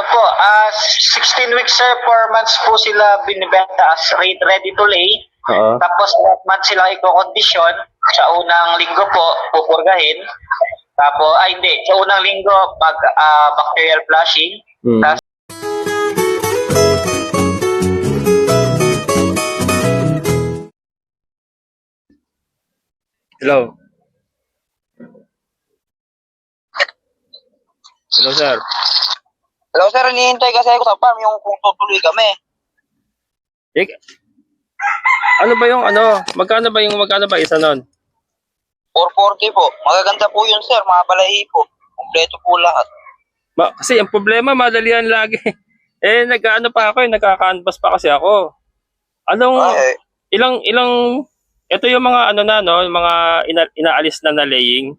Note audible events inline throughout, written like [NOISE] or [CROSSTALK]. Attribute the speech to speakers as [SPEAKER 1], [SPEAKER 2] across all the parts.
[SPEAKER 1] Ano po, ah 16 weeks sir, 4 months po sila binibenta as re- ready to lay.
[SPEAKER 2] Oo.
[SPEAKER 1] Tapos 4 months sila i-condition. Sa unang linggo po, pupurgahin. Tapos, ay hindi, sa unang linggo, mag ah, bacterial flushing.
[SPEAKER 2] Mm.
[SPEAKER 1] Tapos,
[SPEAKER 2] Hello. Hello, sir.
[SPEAKER 3] Hello sir, hinihintay kasi ako sa farm yung kung tutuloy kami.
[SPEAKER 2] Eh, ano ba yung ano? Magkano ba yung magkano ba isa nun?
[SPEAKER 3] 440 po. Magaganda po yun sir, mga balahi po. Kompleto po lahat.
[SPEAKER 2] Ma, kasi ang problema, madalian lagi. [LAUGHS] Eh, nag-ano pa ako eh, nagka-canvas pa kasi ako. Anong,
[SPEAKER 3] Ay,
[SPEAKER 2] ilang, ilang, ito yung mga ano na, no? Yung mga ina, inaalis na na laying.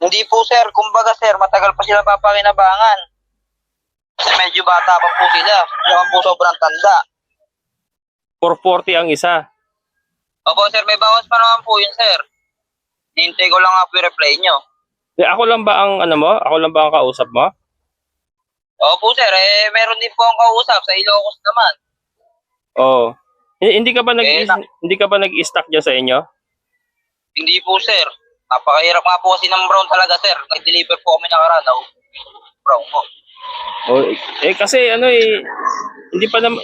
[SPEAKER 3] hindi po sir, kumbaga sir, matagal pa sila papakinabangan. Kasi medyo bata pa po sila. Naman po sobrang tanda.
[SPEAKER 2] 440 ang isa.
[SPEAKER 3] Opo sir, may bawas pa naman po yun sir. Hinihintay ko lang nga po yung reply nyo.
[SPEAKER 2] Eh, ako lang ba ang ano mo? Ako lang ba ang kausap mo?
[SPEAKER 3] Opo sir, eh meron din po akong kausap sa Ilocos naman.
[SPEAKER 2] Oo. Hindi, hindi ka ba nag
[SPEAKER 3] Eh, na-
[SPEAKER 2] hindi ka ba nag-stock diyan sa inyo?
[SPEAKER 3] Hindi po sir. Napakahirap nga po kasi ng brown talaga sir. Nag-deliver po kami nakaraan. Oh. Brown po.
[SPEAKER 2] Oh, eh kasi ano eh hindi pa nam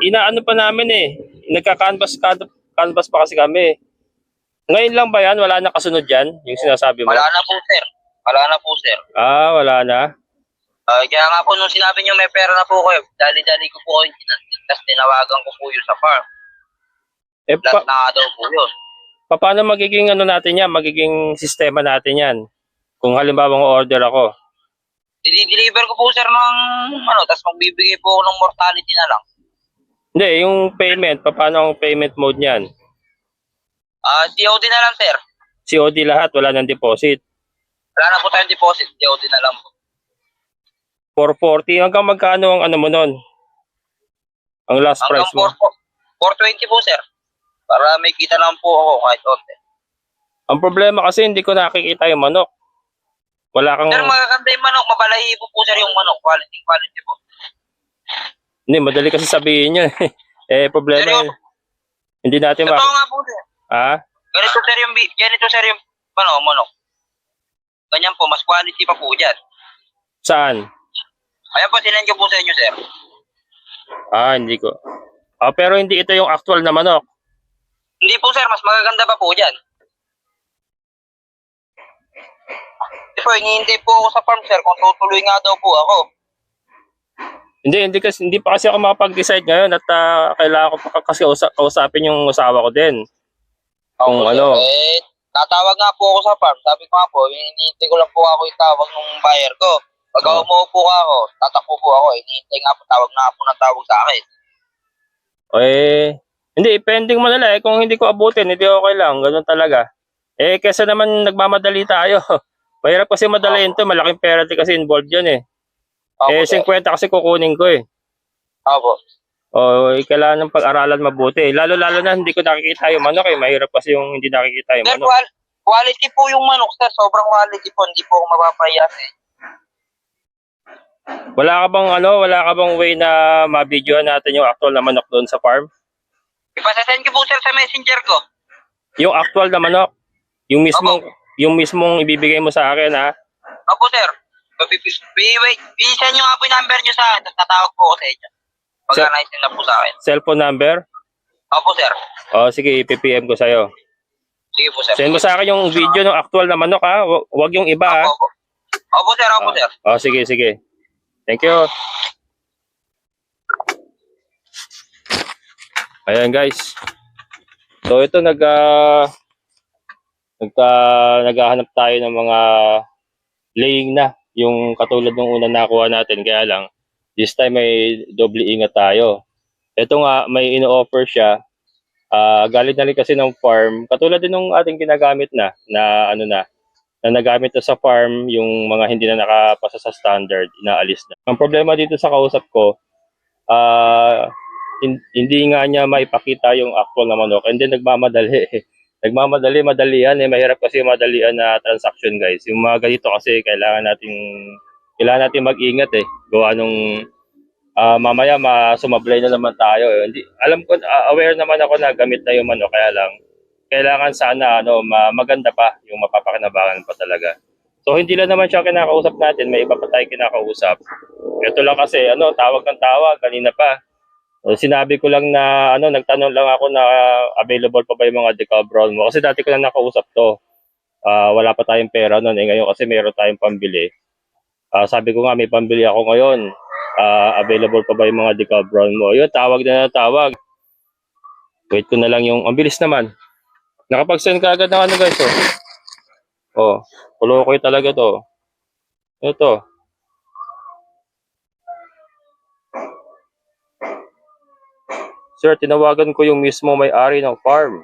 [SPEAKER 2] inaano pa namin eh. Nagka-canvas can- canvas pa kasi kami. Ngayon lang ba yan? Wala na kasunod yan? Yung sinasabi mo?
[SPEAKER 3] Wala na po sir. Wala na po sir.
[SPEAKER 2] Ah, wala na.
[SPEAKER 3] Ah, kaya nga po nung sinabi niyo may pera na po kayo, dali-dali ko po kayo tapos tinawagan ko po yun sa farm.
[SPEAKER 2] Eh,
[SPEAKER 3] Last
[SPEAKER 2] pa,
[SPEAKER 3] na daw po yun.
[SPEAKER 2] pa- paano magiging ano natin yan? Magiging sistema natin yan? Kung halimbawa order ako.
[SPEAKER 3] Dili-deliver ko po sir ng ano, tapos magbibigay po ako ng mortality na lang.
[SPEAKER 2] Hindi, yung payment. pa- Paano ang payment mode niyan?
[SPEAKER 3] Ah, COD na lang sir.
[SPEAKER 2] COD lahat, wala nang deposit.
[SPEAKER 3] Wala na po tayong deposit, COD na lang po.
[SPEAKER 2] 440 hanggang magkano ang ano mo nun? Ang last
[SPEAKER 3] Hanggang
[SPEAKER 2] price mo?
[SPEAKER 3] 4, 420 po sir. Para may kita lang po ako kahit onte.
[SPEAKER 2] Ang problema kasi hindi ko nakikita yung manok. Wala kang...
[SPEAKER 3] Sir, magaganda yung manok, mabalahibo po sir yung manok, quality quality po.
[SPEAKER 2] Hindi, madali kasi sabihin yun. [LAUGHS] eh, problema
[SPEAKER 3] Seryo?
[SPEAKER 2] yun. Hindi natin ma...
[SPEAKER 3] nga po sir.
[SPEAKER 2] Ha?
[SPEAKER 3] Ganito sir yung, ganito sir yung, ano, manok. Ganyan po, mas quality pa po dyan.
[SPEAKER 2] Saan?
[SPEAKER 3] Ayan po, sinend ko po sa inyo, sir.
[SPEAKER 2] Ah, hindi ko. Ah, pero hindi ito yung actual na manok.
[SPEAKER 3] Hindi po, sir. Mas magaganda pa po dyan. Hindi po, hinihintay po ako sa farm, sir, kung tutuloy nga daw po ako.
[SPEAKER 2] Hindi, hindi kasi hindi pa kasi ako makapag-decide ngayon at ah, kailangan ko pa kasi usa- kausapin yung asawa ko din. Kung
[SPEAKER 3] Opo,
[SPEAKER 2] ano.
[SPEAKER 3] Sir. Eh, tatawag nga po ako sa farm. Sabi ko nga po, hinihintay ko lang po ako itawag ng buyer ko. Pag
[SPEAKER 2] Oh.
[SPEAKER 3] umuupo ka ako, tatakbo po ako. Hinihintay nga po, tawag na po ng tawag sa akin.
[SPEAKER 2] Eh, hindi, pending mo nila eh. Kung hindi ko abutin, hindi okay lang. Ganun talaga. Eh, kesa naman nagmamadali tayo. [LAUGHS] Mahirap kasi madaliin to. Malaking penalty kasi involved yun eh.
[SPEAKER 3] Opo,
[SPEAKER 2] eh,
[SPEAKER 3] sir.
[SPEAKER 2] 50 kasi kukunin ko eh.
[SPEAKER 3] Opo.
[SPEAKER 2] O, eh, kailangan ng pag-aralan mabuti. Lalo-lalo na hindi ko nakikita yung manok eh. Mahirap kasi yung hindi nakikita yung
[SPEAKER 3] Sir,
[SPEAKER 2] manok.
[SPEAKER 3] qual- quality po yung manok, sir. Sobrang quality po. Hindi po ako mapapahiya, sir.
[SPEAKER 2] Wala ka bang ano, wala ka bang way na ma-videoan natin yung actual na manok doon sa farm?
[SPEAKER 3] Ipasasend ko po, sir, sa messenger ko.
[SPEAKER 2] Yung actual na manok. Yung mismong, yung mismong ibibigay mo sa akin ha.
[SPEAKER 3] Opo, sir. Wait, wait. I-send nyo nga po yung number nyo sa akin. Tapos tatawag po ako sa inyo. Pag
[SPEAKER 2] Sir.
[SPEAKER 3] na na po sa akin.
[SPEAKER 2] Cellphone number.
[SPEAKER 3] Opo, sir.
[SPEAKER 2] O sige, ipipm ko sa'yo.
[SPEAKER 3] Sige po, sir.
[SPEAKER 2] Send mo sa akin yung video ng actual na manok ha. Hu- Huwag yung iba ha.
[SPEAKER 3] Opo, opo. Opo, sir. Opo, sir.
[SPEAKER 2] O sige, sige. Thank you. Ayan guys. So ito nag ah, nagka naghahanap tayo ng mga laying na yung katulad ng una nakuha natin kaya lang this time may doble ingat tayo. Ito nga may ino-offer siya ah galing na rin kasi ng farm katulad din ng ating ginagamit na na ano na na nagamit na sa farm yung mga hindi na nakapasa sa standard, inaalis na. Ang problema dito sa kausap ko, hin- hindi nga niya maipakita yung actual na manok and then nagmamadali. [LAUGHS] nagmamadali, madalian eh. Mahirap kasi madalian na transaction guys. Yung mga ganito kasi kailangan nating kailangan natin mag-ingat eh. Gawa nung ah, mamaya masumablay na naman tayo. Eh. Hindi, alam ko, ah, aware naman ako na gamit na yung ano, kaya lang, kailangan sana ano, ma- maganda pa yung mapapakinabangan pa talaga. So hindi lang naman siya kinakausap natin, may iba pa tayo kinakausap. Ito lang kasi, ano, tawag ng tawag, kanina pa. So, sinabi ko lang na, ano, nagtanong lang ako na ah, available pa ba yung mga decal brown mo. Kasi dati ko lang nakausap to. Ah, wala pa tayong pera noon eh. Ngayon kasi meron tayong pambili. Ah, sabi ko nga, may pambili ako ngayon. Ah, available pa ba yung mga decal brown mo? Yun, tawag na na tawag. Wait ko na lang yung, ang bilis naman. Nakapag-send ka agad ng ano guys, oh. Oh, kulokoy talaga to. Ito. Sir, tinawagan ko yung mismo may-ari ng farm.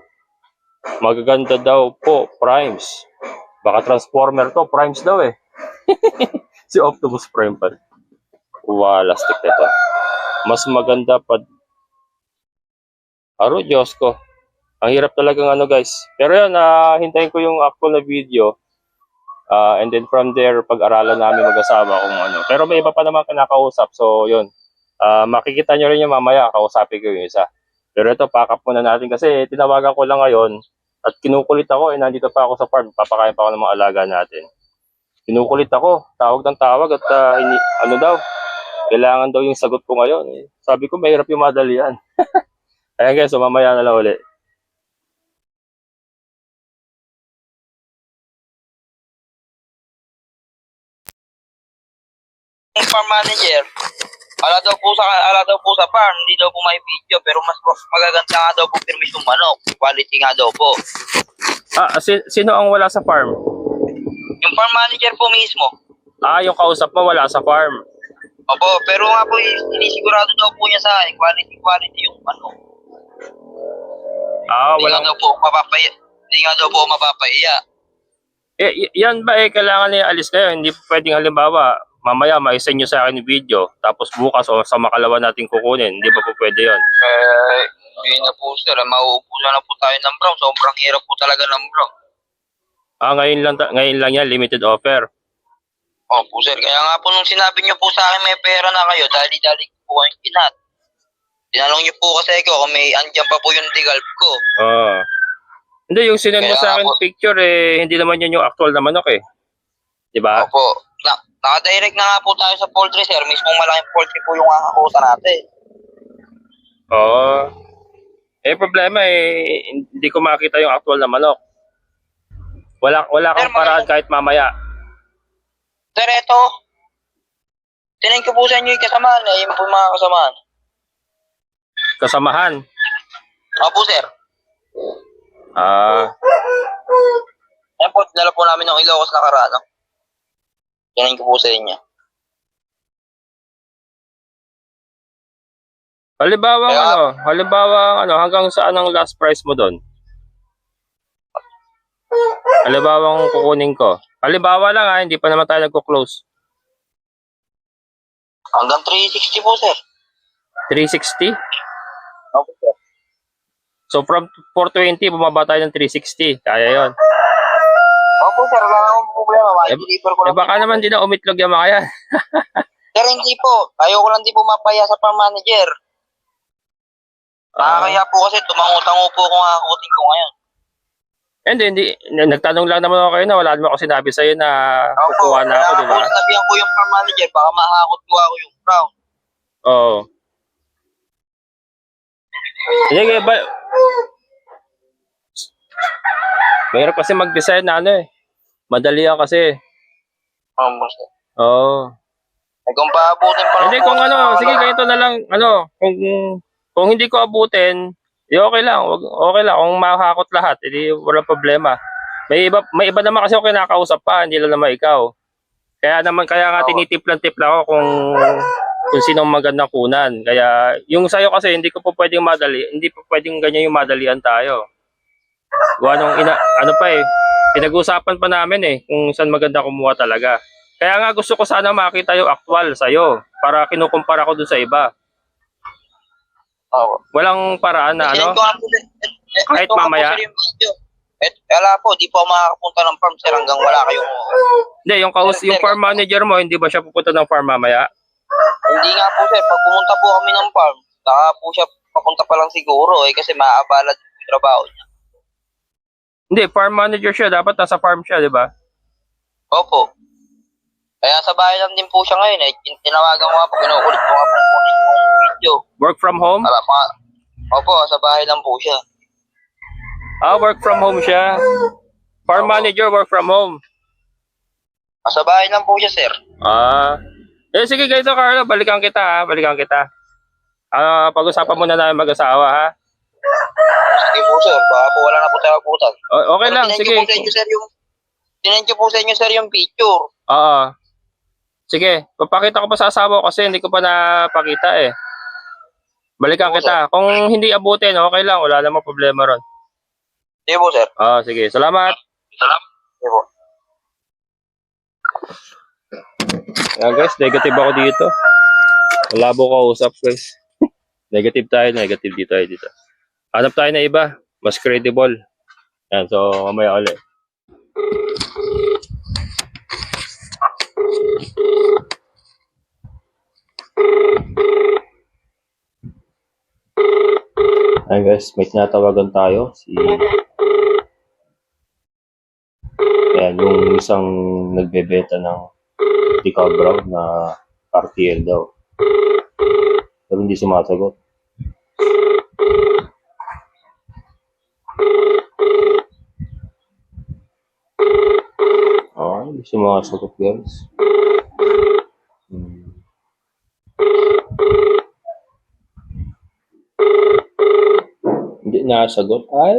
[SPEAKER 2] Magaganda daw po, Primes. Baka Transformer to, Primes daw eh. [LAUGHS] si Optimus Prime pa. Wala, stick na. Mas maganda pa. Aro, Diyos ko. Ang hirap talagang ano guys. Pero yun, ah, hintayin ko yung actual na video. Ah, and then from there, pag-aralan namin mag-asawa kung ano. Pero may iba pa naman kinakausap. So, yun. Ah, makikita nyo rin yung mamaya. Kausapin ko yung isa. Pero ito, pack up muna natin kasi tinawagan ko lang ngayon at kinukulit ako. Eh, nandito pa ako sa farm. Papakain pa ako ng mga alaga natin. Kinukulit ako. Tawag ng tawag at ah, ini- ano daw. Kailangan daw yung sagot ko ngayon. Eh, sabi ko, mahirap yung madalian. [LAUGHS] Ayan guys, so mamaya na lang ulit.
[SPEAKER 3] Yung farm manager, ala daw po sa ala daw po sa farm, hindi daw po may video, pero mas magaganda nga daw po permis yung manok. Quality nga daw po.
[SPEAKER 2] Ah, si- sino ang wala sa farm?
[SPEAKER 3] Yung farm manager po mismo.
[SPEAKER 2] Ah, yung kausap mo wala sa farm.
[SPEAKER 3] Opo, pero nga po, sinisigurado daw po niya sa akin, quality, quality yung manok.
[SPEAKER 2] Ah, wala.
[SPEAKER 3] daw po mapapaya. Hindi nga daw po mapapaiya.
[SPEAKER 2] Eh, yan ba eh, kailangan niya alis kayo. Hindi pwedeng halimbawa, mamaya ma-send nyo sa akin yung video, tapos bukas o sa makalawa natin kukunin. Hindi ba po pwede yon?
[SPEAKER 3] Eh, hindi na po sir. Mauubusan na po tayo ng brown. Sobrang hirap po talaga ng brown.
[SPEAKER 2] Ah, ngayon lang, ngayon lang yan, limited offer.
[SPEAKER 3] Opo sir. Kaya nga po nung sinabi niyo po sa akin may pera na kayo, dali-dali ko po kayong kinat. Tinanong niyo po kasi ako kung may andyan pa po yung degalp ko.
[SPEAKER 2] Ah. Hindi, yung sinend mo
[SPEAKER 3] Kaya
[SPEAKER 2] sa akin
[SPEAKER 3] po-
[SPEAKER 2] picture eh, hindi naman yan yung actual na manok eh. Di ba?
[SPEAKER 3] Opo. Na, nakadirect na nga po tayo sa poultry sir. Mismong malaking poultry po yung kakakuta natin.
[SPEAKER 2] Oo. Eh, problema eh, hindi ko makita yung actual na manok. Wala, wala kang
[SPEAKER 3] Sir,
[SPEAKER 2] paraan
[SPEAKER 3] maganda-
[SPEAKER 2] kahit mamaya.
[SPEAKER 3] Sir, eto. Tinin ko po sa inyo yung kasamahan eh. Yung po yung mga kasamahan.
[SPEAKER 2] Kasamahan.
[SPEAKER 3] Opo sir.
[SPEAKER 2] Ah,
[SPEAKER 3] Ayan po, dala po namin ng Ilocos na karano. Tinin ko po sa inyo.
[SPEAKER 2] halimbawa
[SPEAKER 3] Kaya-
[SPEAKER 2] ano, halimbawa ano, hanggang saan ang last price mo doon? Halimbawa ang kukunin ko. Halimbawa lang ha, hindi pa naman tayo nagko-close.
[SPEAKER 3] Hanggang 360 po sir.
[SPEAKER 2] 360?
[SPEAKER 3] Opo sir.
[SPEAKER 2] So from 420, bumaba tayo ng 360. Kaya yon.
[SPEAKER 3] Opo sir, wala akong problema.
[SPEAKER 2] Eh,
[SPEAKER 3] Ma-deliver ko
[SPEAKER 2] Eh
[SPEAKER 3] lang.
[SPEAKER 2] baka
[SPEAKER 3] po.
[SPEAKER 2] naman din na umitlog yung mga yan. [LAUGHS]
[SPEAKER 3] Sir, hindi po. Ayoko lang di po mapaya sa farm manager.
[SPEAKER 2] Ah.
[SPEAKER 3] Nakakaya po kasi tumangutango po kung hakutin ko ngayon.
[SPEAKER 2] Hindi, hindi. Nagtanong lang naman ako kayo na wala naman ako sinabi sa'yo na kukuha na ako, di ba?
[SPEAKER 3] Sabihan ko yung farm manager, baka mahakot ko ako yung brown.
[SPEAKER 2] Oo. Sige, ba? Mahirap kasi mag-design na ano eh. Madali yan kasi.
[SPEAKER 3] Um, basta.
[SPEAKER 2] Oo.
[SPEAKER 3] Eh, kung paabutin pa
[SPEAKER 2] Hindi, kung ano,
[SPEAKER 3] wala.
[SPEAKER 2] sige, ganito na lang, ano, kung, kung hindi ko abutin, di okay lang, wag, okay lang, kung makakot lahat, hindi walang problema. May iba, may iba naman kasi ako kinakausap pa, hindi lang naman ikaw. Kaya naman, kaya nga
[SPEAKER 3] Oo.
[SPEAKER 2] tinitiplan-tipla ako kung, kung sinong magandang kunan. Kaya, yung sa'yo kasi, hindi ko po pwedeng madali, hindi po pwedeng ganyan yung madalian tayo. Gawa nung ina, ano pa eh, pinag-usapan pa namin eh, kung saan maganda kumuha talaga. Kaya nga gusto ko sana makita yung actual sa'yo para kinukumpara ko dun sa iba.
[SPEAKER 3] Oo.
[SPEAKER 2] Walang paraan na ano.
[SPEAKER 3] nga po, sir. Eh, eh,
[SPEAKER 2] Kahit
[SPEAKER 3] ito
[SPEAKER 2] mamaya?
[SPEAKER 3] Eh, wala po, di po makakapunta ng farm, sir, hanggang wala kayong...
[SPEAKER 2] Hindi, yung, kaus yung farm manager mo, hindi ba siya pupunta ng farm mamaya?
[SPEAKER 3] Hindi nga po, sir, pag pumunta po kami ng farm, saka po siya papunta pa lang siguro, eh, kasi maaabala yung trabaho niya.
[SPEAKER 2] Hindi, farm manager siya. Dapat nasa farm siya, di ba?
[SPEAKER 3] Opo. Kaya sa bahay lang din po siya ngayon, eh. Tin- Tinawagan ko nga po, kinukulit ko nga po yung video.
[SPEAKER 2] Work from home?
[SPEAKER 3] Para mga... Opo, sa bahay lang po siya.
[SPEAKER 2] Ah, work from home siya. Farm manager, work from home.
[SPEAKER 3] Ah, Sa bahay lang po siya, sir.
[SPEAKER 2] Ah. Eh, sige, ganito, Carlo. Balikan kita, ha? Balikan kita. Ah, pag-usapan muna namin mag-asawa, ha?
[SPEAKER 3] Sige po, sir. Baka po wala na po tayo putan.
[SPEAKER 2] Okay lang, sige.
[SPEAKER 3] po sa inyo, sir, yung... Tinanong ko po sa inyo, sir, yung picture.
[SPEAKER 2] Oo. Sige, papakita ko pa sa asawa ko kasi hindi ko pa napakita eh. Balikan kita. Kung hindi abutin, okay lang. Wala namang problema ron.
[SPEAKER 3] Sige po, sir.
[SPEAKER 2] Ah, sige. Salamat.
[SPEAKER 3] Salamat. Sige po.
[SPEAKER 2] Ayan guys, negative ako dito. Malabo ko usap guys. [LAUGHS] negative tayo, negative dito tayo dito. Hanap tayo na iba. Mas credible. Yan, so mamaya ulit. Ayan guys, may tinatawagan tayo. Si... Ayan, yung isang nagbebenta ng Brown na RTL daw. Pero hindi sumasagot. Hindi sumasagot guys. Hmm. Hindi. Ay,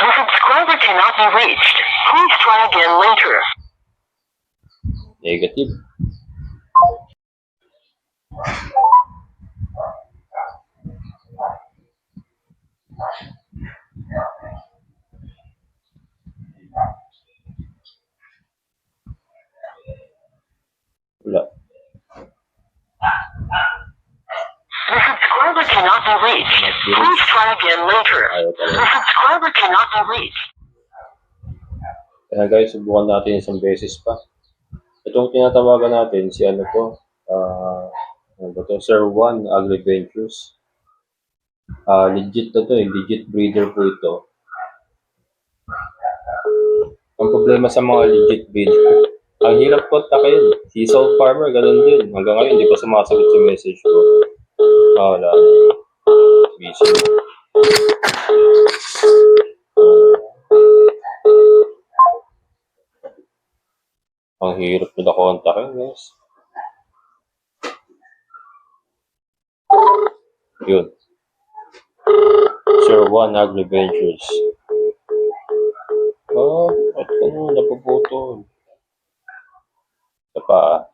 [SPEAKER 4] The subscriber cannot be reached. Please try again later.
[SPEAKER 2] negative.
[SPEAKER 4] Please try again later. The subscriber cannot be reached.
[SPEAKER 2] Kaya guys, subukan natin isang beses pa. Itong tinatawagan natin, si ano to, ah, ano ba to, Sir Juan Agri-Ventures. Ah, legit na to eh, legit breeder po ito. Ang problema sa mga legit breeder, ang hirap kontakin. Si Soul Farmer, ganun din. Hanggang ngayon, hindi pa sumasagot sa message ko. Ah, wala. Busy. Ang hirap nila kontakin, guys. Yun. Sir Juan Agri Ventures. Oh, at ano, napuputol. Isa pa. ah.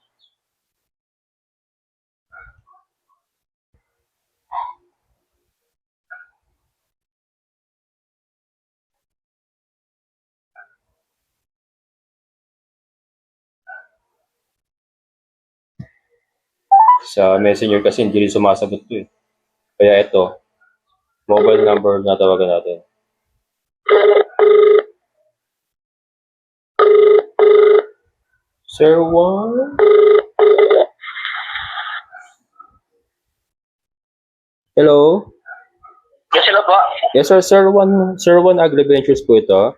[SPEAKER 2] Sa messenger kasi hindi rin sumasagot to eh. Kaya ito, mobile number na tawagan natin. Sir Juan? Hello?
[SPEAKER 1] Yes, hello po.
[SPEAKER 2] Yes sir, Sir Juan, Sir Juan Agri-Ventures po ito.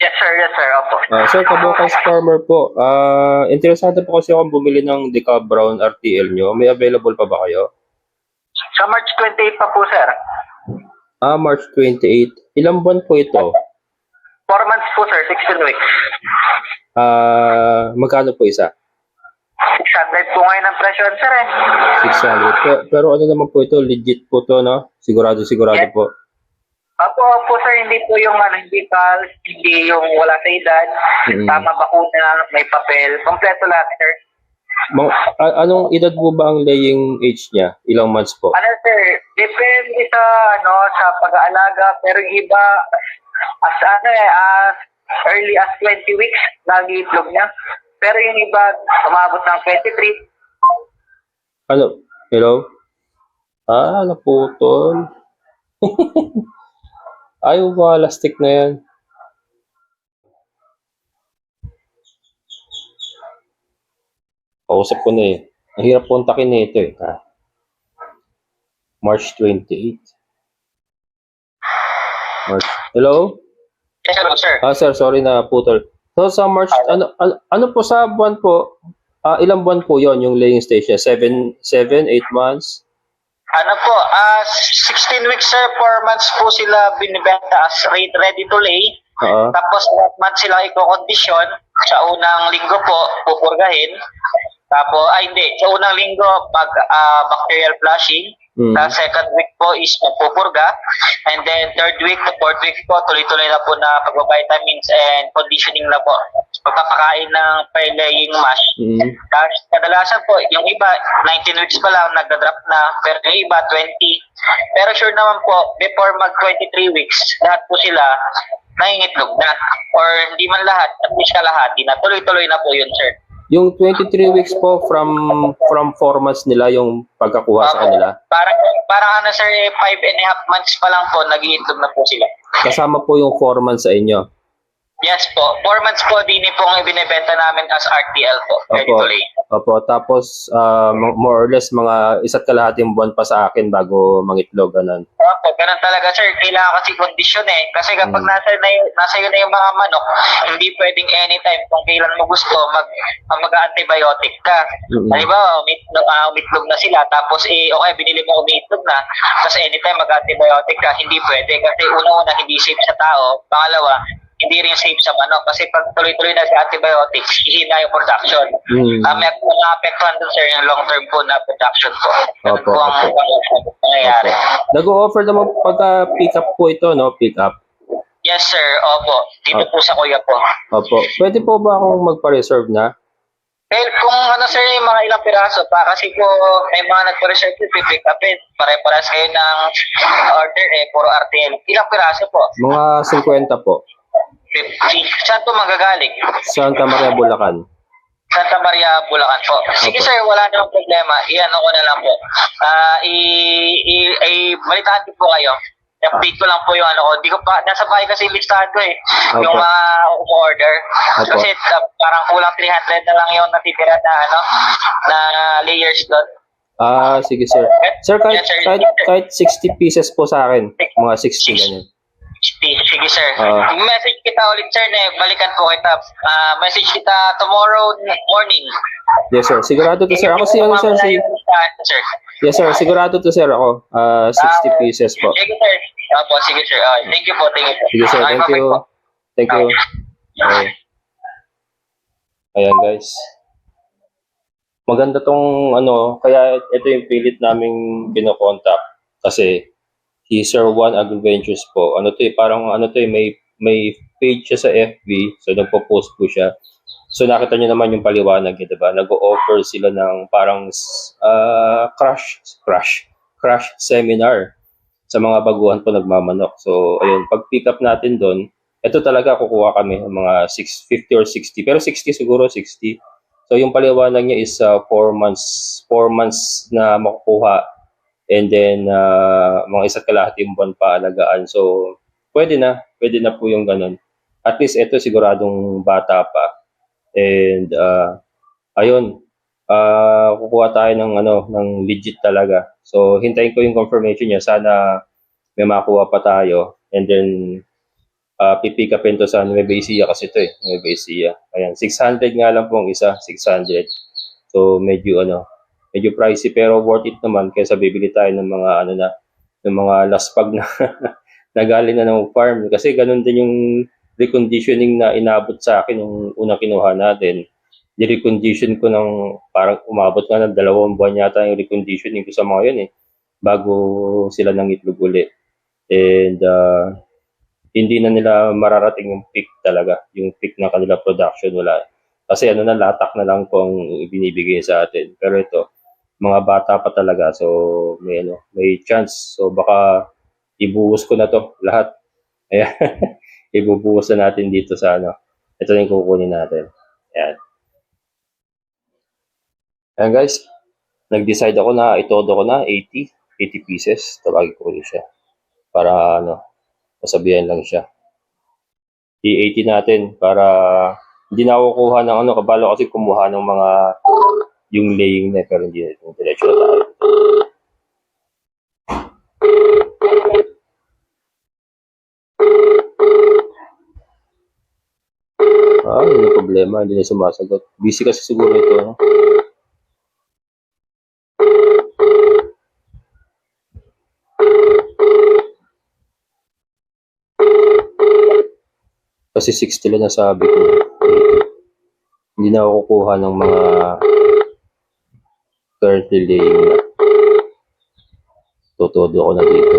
[SPEAKER 1] Yes, sir. Yes, sir. Opo.
[SPEAKER 2] Ah, sir, Kabukas Farmer po. Ah, interesado po kasi akong bumili ng Deca Brown RTL nyo. May available pa ba kayo?
[SPEAKER 1] Sa March 28 pa po, sir.
[SPEAKER 2] Ah, March 28. Ilang buwan po ito?
[SPEAKER 1] 4 months po, sir. 16 weeks.
[SPEAKER 2] Ah, magkano po isa?
[SPEAKER 1] 600 po ngayon ang presyo, sir, eh.
[SPEAKER 2] 600. Pero, pero ano naman po ito? Legit po to, no? Sigurado, sigurado
[SPEAKER 1] Yes.
[SPEAKER 2] po.
[SPEAKER 1] Opo, opo, sir. Hindi po yung, ano, hindi pals, hindi yung wala sa edad.
[SPEAKER 2] Mm.
[SPEAKER 1] Tama bakuna, may papel. Kompleto lahat, sir.
[SPEAKER 2] A- anong edad po ba ang laying age niya? Ilang months po?
[SPEAKER 1] Ano, sir? Depende sa, ano, sa pag-aalaga. Pero yung iba, as, ano, eh, as early as 20 weeks, nag-iitlog niya. Pero yung iba, umabot ng 23.
[SPEAKER 2] Ano? Hello? Ah, naputol. [LAUGHS] Ayaw mga lastik na yan. Kausap ko na eh. Ang hirap kontakin na ito eh. Ah. March 28. March. Hello?
[SPEAKER 1] Yes, hello, sir.
[SPEAKER 2] Ah, sir, sorry na putol. So, sa March, ano, ano, ano po sa buwan po? Ah, ilang buwan po yon yung laying station? 7, 7, 8 months?
[SPEAKER 1] Ano po, ah 16 weeks, sir, 4 months po sila binibenta as re- ready to lay.
[SPEAKER 2] Oo.
[SPEAKER 1] Tapos, that month sila i-condition. Sa unang linggo po, pupurgahin. Tapos, ay hindi, sa unang linggo, pag ah, bacterial flushing.
[SPEAKER 2] Mm.
[SPEAKER 1] Sa second week po is magpupurga. And then third week to fourth week po, tuloy-tuloy na po na pagbabitamins and conditioning na po. Pagpapakain ng pre-laying mash.
[SPEAKER 2] Mm.
[SPEAKER 1] Tapos kadalasan po, yung iba, 19 weeks pa lang, nagda-drop na. Pero yung iba, 20. Pero sure naman po, before mag-23 weeks, lahat po sila nangingitlog na. Or hindi man lahat, at least kalahati na. Tuloy-tuloy na po yun, sir.
[SPEAKER 2] Yung 23 weeks po from from 4 months nila yung pagkakuha sa kanila.
[SPEAKER 1] Parang, parang ano sir, 5 and a half months pa lang po, nag-iitlog na po sila.
[SPEAKER 2] Kasama po yung 4 months sa inyo.
[SPEAKER 1] Yes po. 4 months po din po ang ibinibenta namin as RTL po. Ready
[SPEAKER 2] Opo.
[SPEAKER 1] lay.
[SPEAKER 2] Opo, tapos ah, mo- more or less mga isa't kalahating buwan pa sa akin bago mangitlog ganun.
[SPEAKER 1] Opo, ganun talaga sir. Kailangan kasi kondisyon eh. Kasi kapag
[SPEAKER 2] Mm.
[SPEAKER 1] nasa, na, nasa yun na yung mga manok, hindi pwedeng anytime kung kailan mo gusto mag, mag-antibiotic ka.
[SPEAKER 2] Mm.
[SPEAKER 1] Halimbawa, umitlog, uh, umitlog na sila, tapos eh, okay, binili mo umitlog na, tapos anytime mag-antibiotic ka, hindi pwede. Kasi una-una, hindi safe sa tao. Pangalawa, hindi rin safe sa manok. Kasi pag tuloy-tuloy na sa antibiotics, hihina yung production.
[SPEAKER 2] Mm.
[SPEAKER 1] Uh, may mga apektuhan dun sir yung long-term po na production po.
[SPEAKER 2] Opo,
[SPEAKER 1] po ang
[SPEAKER 2] opo.
[SPEAKER 1] ang nangyayari.
[SPEAKER 2] Nag-o-offer naman pagka pick up po ito, no? Pick up.
[SPEAKER 1] Yes sir, opo. Dito
[SPEAKER 2] Opo.
[SPEAKER 1] po sa kuya po.
[SPEAKER 2] Opo. Pwede po ba akong magpa-reserve na?
[SPEAKER 1] Well, kung ano sir, yung mga ilang piraso pa, kasi po may mga nagpa-reserve po, pipick up it. Pare-pares kayo ng order eh, puro RTL. Ilang piraso po?
[SPEAKER 2] Mga 50 po.
[SPEAKER 1] 50. Saan po magagaling?
[SPEAKER 2] Santa Maria, Bulacan.
[SPEAKER 1] Santa Maria, Bulacan po. Sige
[SPEAKER 2] Opo.
[SPEAKER 1] sir, wala namang problema. Iyan ko na lang po. Ah, i, i, i, balitaan ko po kayo. I-update ko lang po yung ano ko. Di ko pa, nasa bahay kasi yung listahan ko eh.
[SPEAKER 2] Opo.
[SPEAKER 1] Yung mga umu-order.
[SPEAKER 2] Opo.
[SPEAKER 1] Kasi ah, parang kulang 300 na lang yung natitira na ano, na layers doon.
[SPEAKER 2] Ah, sige sir. Sir, kahit,
[SPEAKER 1] Yes, sir.
[SPEAKER 2] kahit, kahit 60 pieces po sa akin. Mga 60 ganyan.
[SPEAKER 1] Sige sir.
[SPEAKER 2] Ah.
[SPEAKER 1] message kita ulit sir na balikan po kita. Ah, message kita tomorrow morning.
[SPEAKER 2] Yes sir. Sigurado to sir. Ako si ano sir. Si,
[SPEAKER 1] sir.
[SPEAKER 2] yes sir. Sigurado to sir ako. Ah, 60 pieces po.
[SPEAKER 1] Sige sir. Opo, sige sir. Ah, thank you po, thank you po.
[SPEAKER 2] Sige sir. Thank you. Thank you. Okay. Ayan guys. Maganda tong ano, kaya ito yung pilit naming kinokontak kasi si Sir Juan Agroventures po. Ano to eh, parang ano to eh, may may page siya sa FB, so nagpo-post po siya. So nakita niyo naman yung paliwanag, eh, 'di ba? Nag-o-offer sila ng parang ah, crash crash crash seminar sa mga baguhan po nagmamanok. So ayun, pag pick up natin doon, ito talaga kukuha kami ng mga 650 or 60. Pero 60 siguro, 60. So yung paliwanag niya is 4 months, 4 months na makukuha and then ah, mga isa't kalahating buwan pa alagaan. So pwede na, pwede na po yung ganun. At least ito siguradong bata pa. And ah, ayun, ah kukuha tayo ng ano, ng legit talaga. So hintayin ko yung confirmation niya. Sana may makuha pa tayo. And then uh, pipick upin to sa Nueva Ecija kasi ito eh, Nueva Ecija. Ayan, 600 nga lang po ang isa, 600. So medyo ano, medyo pricey pero worth it naman kaysa bibili tayo ng mga ano na, ng mga laspag na [LAUGHS] na galing na ng farm. Kasi ganun din yung reconditioning na inabot sa akin nung unang kinuha natin. Ni-recondition ko ng parang umabot nga ng dalawang buwan yata yung reconditioning ko sa mga yun eh bago sila nang itlog uli. And uh, hindi na nila mararating yung peak talaga, yung peak ng kanila production wala. Kasi ano na latak na lang ang binibigay sa atin. Pero ito, mga bata pa talaga so may ano, may chance. So baka ibuhos ko na to lahat. [LAUGHS] Ayan. ibubuhos na natin dito sa ano. Ito na yung kukunin natin. Ayan. Ayan guys, nag-decide ako na itodo ko na 80, 80 pieces. Tawagin ko ulit siya. para ano, masabihan lang siya. I-80 natin para hindi na ako kukuha ng ano, kabalo kasi kumuha ng mga yung laying na pero hindi na diretso na tayo. Ah, yung problema, hindi na sumasagot. Busy kasi siguro ito. No? Kasi 60 lang nasabi ko. Hindi na ako kukuha ng mga currently. Tutodo ako na dito.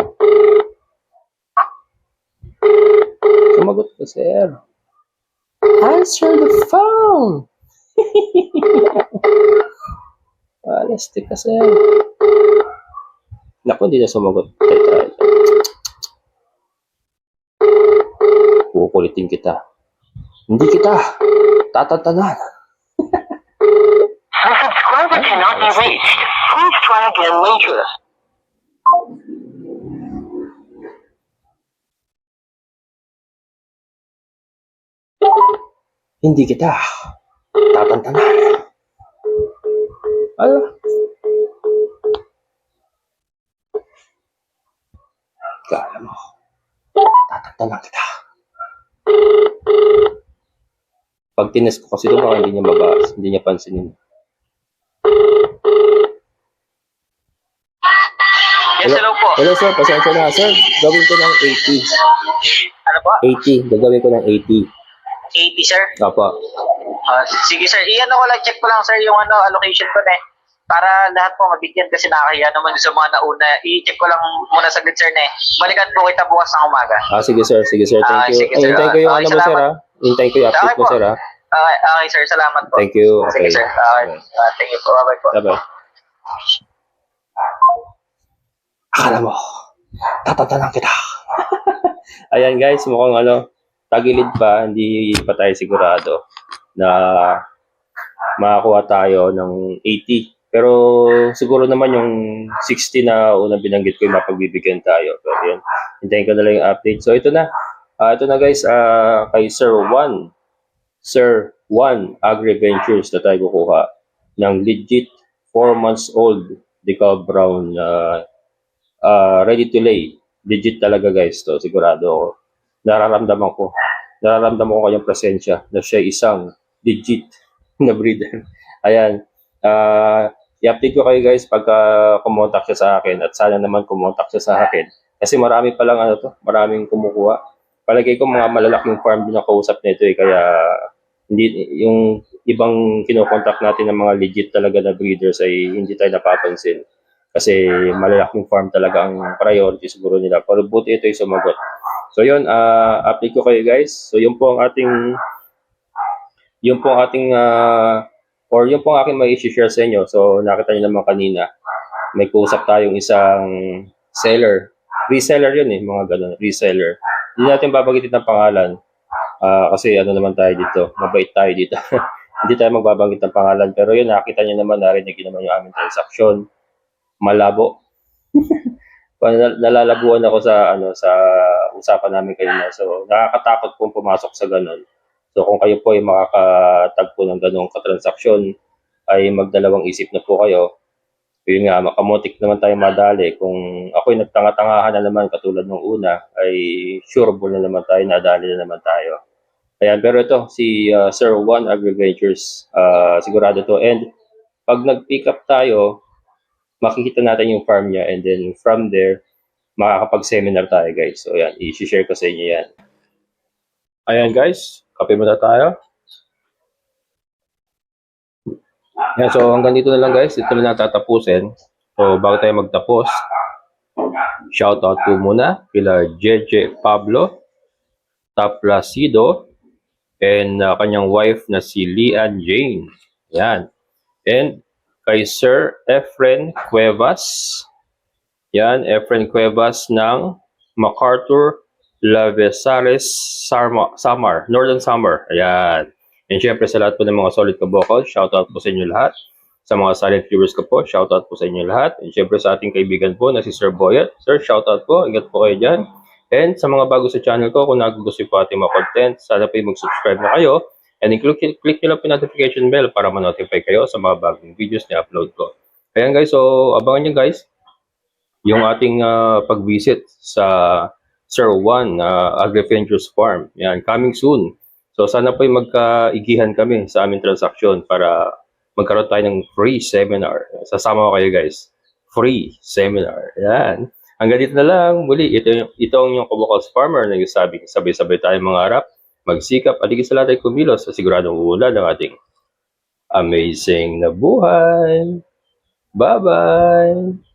[SPEAKER 2] Sumagot ka, sir. Answer the phone! [LAUGHS] Alastik ka, sir. Naku, hindi na sumagot. Try, try. Kukulitin kita. Hindi kita. Tatatanan.
[SPEAKER 4] Subscriber cannot be reached. Please try again later.
[SPEAKER 2] Hindi kita. Tatantanan. Ano? Kala mo. Tatantanan kita. Pag tines ko kasi ito, baka hindi niya mabas. Hindi niya pansinin.
[SPEAKER 1] Yes, hello po.
[SPEAKER 2] Hello sir, pasensya na. Sir, gawin ko ng 80.
[SPEAKER 1] Ano po?
[SPEAKER 2] 80. Gagawin ko ng 80.
[SPEAKER 1] 80, sir.
[SPEAKER 2] Opo.
[SPEAKER 1] Ah, sige, sir. Iyan ko lang, check ko lang, sir, yung ano, allocation ko na eh. Para lahat po mabigyan kasi nakakaya naman sa mga nauna. I-check ko lang muna saglit, sir, na eh. Balikan po kita bukas ng umaga.
[SPEAKER 2] Ah, sige sir, sige sir.
[SPEAKER 1] Ah,
[SPEAKER 2] Thank you.
[SPEAKER 1] sige, sir.
[SPEAKER 2] Hintayin ko yung
[SPEAKER 1] Okay,
[SPEAKER 2] ano mo sir ha. Hintayin ko yung update mo sir ha.
[SPEAKER 1] Okay, okay, sir. Salamat po.
[SPEAKER 2] Thank you.
[SPEAKER 1] Sige,
[SPEAKER 2] Okay.
[SPEAKER 1] sir. Okay. Ah, thank you po. Bye-bye po.
[SPEAKER 2] Bye-bye. Akala mo, tatatanan kita. [LAUGHS] Ayan guys, mukhang ano, tagilid pa, hindi pa tayo sigurado na makakuha tayo ng 80. Pero siguro naman yung 60 na unang binanggit ko yung mapagbibigyan tayo. Pero yun, hintayin ko na lang yung update. So ito na. Ah, ito na guys, ah, kay Sir Juan. Sir Juan Agri Ventures na tayo kukuha ng legit 4 months old decal brown uh, uh, ready to lay. Legit talaga guys to, sigurado ako. Nararamdaman ko. Nararamdaman ko kanyang presensya na siya isang legit [LAUGHS] na breeder. Ayan. Uh, i-update ko kayo guys pagka kumontak siya sa akin at sana naman kumontak siya sa akin. Kasi marami pa lang ano to, maraming kumukuha. Palagay ko mga malalaking farm din ang kausap nito eh, kaya hindi yung ibang kinokontak natin ng mga legit talaga na breeders ay hindi tayo napapansin. Kasi malalaking farm talaga ang priority siguro nila. Pero buti ito yung sumagot. So yun, ah, update ko kayo guys. So yun po ang ating yun po ang ating ah, or yun po ang aking may share sa inyo. So nakita niyo naman kanina, may kuusap tayong isang seller. Reseller yun eh, mga ganun, reseller. Hindi natin babagitin ng pangalan. Ah, kasi ano naman tayo dito, mabait tayo dito. [LAUGHS] Hindi tayo magbabanggit ng pangalan. Pero yun, nakita niyo naman, narinig niyo naman yung aming transaction. Malabo. [LAUGHS] Nal- Nalalabuan ako sa ano sa usapan namin kanina. So, nakakatakot pong pumasok sa ganun. So, kung kayo po ay makakatagpo ng ganung katransaksyon, ay magdalawang isip na po kayo. Yun nga, makamotik naman tayo madali. Kung ako'y nagtanga-tangahan na naman katulad ng una, ay sureable na naman tayo, nadali na naman tayo. Ayan, pero ito, si uh, Sir Juan Agri-Ventures, uh, sigurado to. And pag nag-pick up tayo, makikita natin yung farm niya and then from there, makakapag-seminar tayo guys. So ayan, i-share ko sa inyo yan. Ayan guys, kape muna tayo. Yan, so hanggang dito na lang guys, ito na lang tatapusin. So bago tayo magtapos, shoutout po muna kila JJ Pablo, Taplacido, and uh, kanyang wife na si Lian Jane. Yan. And kay Sir Efren Cuevas. Yan, Efren Cuevas ng MacArthur Lavesares Samar, Samar, Northern Samar. Ayan. And syempre sa lahat po ng mga solid kabokal, shoutout po sa inyo lahat. Sa mga silent viewers ko po, shoutout po sa inyo lahat. And syempre sa ating kaibigan po na si Sir Boyet. Sir, shoutout po. Ingat po kayo dyan. And sa mga bago sa channel ko, kung nagugustuhan po ating mga content, sana po mag-subscribe na kayo. And click, click nyo lang po notification bell para ma-notify kayo sa mga bagong videos na upload ko. Ayan guys, so abangan nyo guys yung ating ah, pag-visit sa Sir Juan uh, Agri-Ventures Farm. Yan, coming soon. So sana po magkaigihan kami sa aming transaksyon para magkaroon tayo ng free seminar. Sasama ko kayo guys. Free seminar. Yan. Hanggang dito na lang. Muli, ito, ito ang yung Kabukals Farmer na nagsasabi, sabay-sabay tayo mga harap, magsikap, aligid sa lahat ay kumilos sa siguradong uulan ng ating amazing na buhay. Bye-bye!